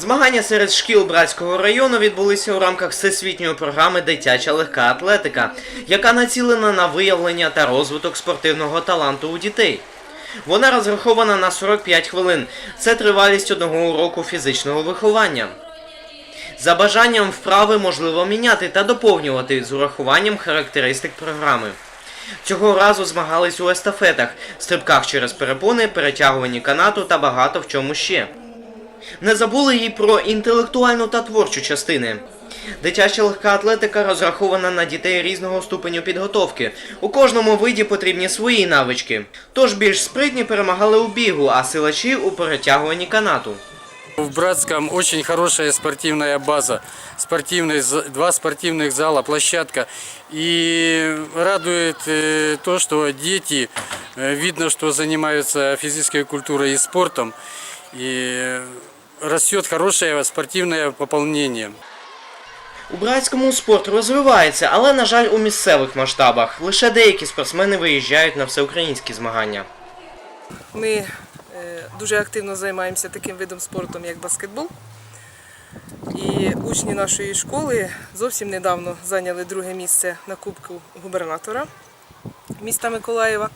Змагання серед шкіл Братського району відбулися у рамках всесвітньої програми Дитяча легка атлетика, яка націлена на виявлення та розвиток спортивного таланту у дітей. Вона розрахована на 45 хвилин. Це тривалість одного уроку фізичного виховання. За бажанням вправи можливо міняти та доповнювати з урахуванням характеристик програми. Цього разу змагались у естафетах, стрибках через перепони, перетягуванні канату та багато в чому ще. Не забули й про інтелектуальну та творчу частини. Дитяча легка атлетика розрахована на дітей різного ступеню підготовки. У кожному виді потрібні свої навички. Тож більш спритні перемагали у бігу, а силачі у перетягуванні канату. В Братском очень хорошая спортивная база, спортивный, з- два спортивных зала, площадка. И радует э, то, что дети, э, видно, что занимаются физической культурой и спортом. И растет хорошее спортивное пополнение. У братському спорт розвивається, але, на жаль, у місцевих масштабах. Лише деякі спортсмени виїжджають на всеукраїнські змагання. Ми е, дуже активно займаємося таким видом спорту, як баскетбол. І учні нашої школи зовсім недавно зайняли друге місце на Кубку губернатора міста Миколаєва.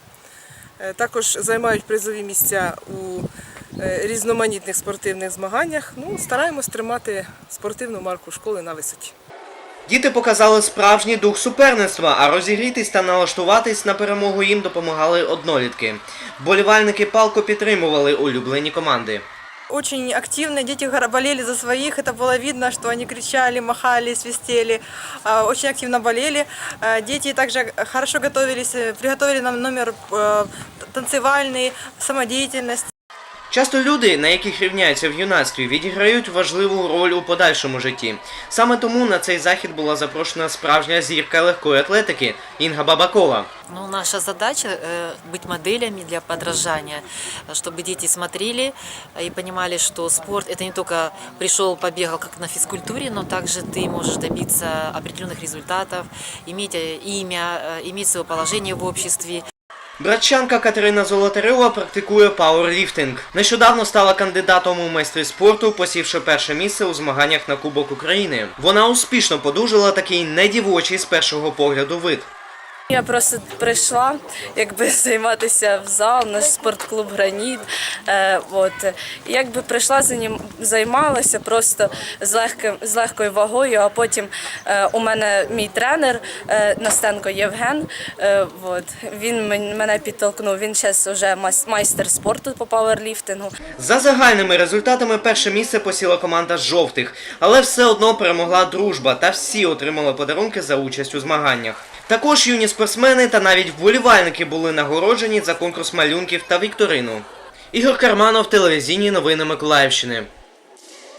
Е, Також займають призові місця у різноманітних спортивних змаганнях. Ну, стараємось тримати спортивну марку школи на висоті. Діти показали справжній дух суперництва, а розігрітись та налаштуватись на перемогу їм допомагали однолітки. Болівальники палко підтримували улюблені команди. очень активно, дети гора- болели за своих, это было видно, что они кричали, махали, свистели, а, очень активно болели. А, Дети также хорошо готовились, э, приготовили нам номер э, танцевальный, самодеятельность. Часто люди, на яких рівняються в юнацтві, відіграють важливу роль у подальшому житті. Саме тому на цей захід була запрошена справжня зірка легкої атлетики Інга Бабакова. Ну, наша задача э, быть моделями для подражания, э, чтобы дети смотрели э, и понимали, что спорт это не только пришел, побегал как на физкультуре, но также ты можешь добиться определенных результатов, иметь э, имя, э, иметь свое положение в обществе. Братчанка Катерина Золотарева практикує пауерліфтинг. Нещодавно стала кандидатом у майстри спорту, посівши перше місце у змаганнях на Кубок України. Вона успішно подужила такий недівочий з першого погляду вид. Я просто прийшла якби займатися в зал, наш спортклуб Граніт. Е, от. Якби прийшла займалася просто з, легким, з легкою вагою, а потім е, у мене мій тренер е, Настенко Євген. Е, от. Він мене підтолкнув. Він зараз вже майстер спорту по пауерліфтингу. За загальними результатами перше місце посіла команда жовтих, але все одно перемогла дружба та всі отримали подарунки за участь у змаганнях. Також юні спортсмени та навіть вболівальники були нагороджені за конкурс малюнків та вікторину. Ігор Карманов, телевізійні новини Миколаївщини.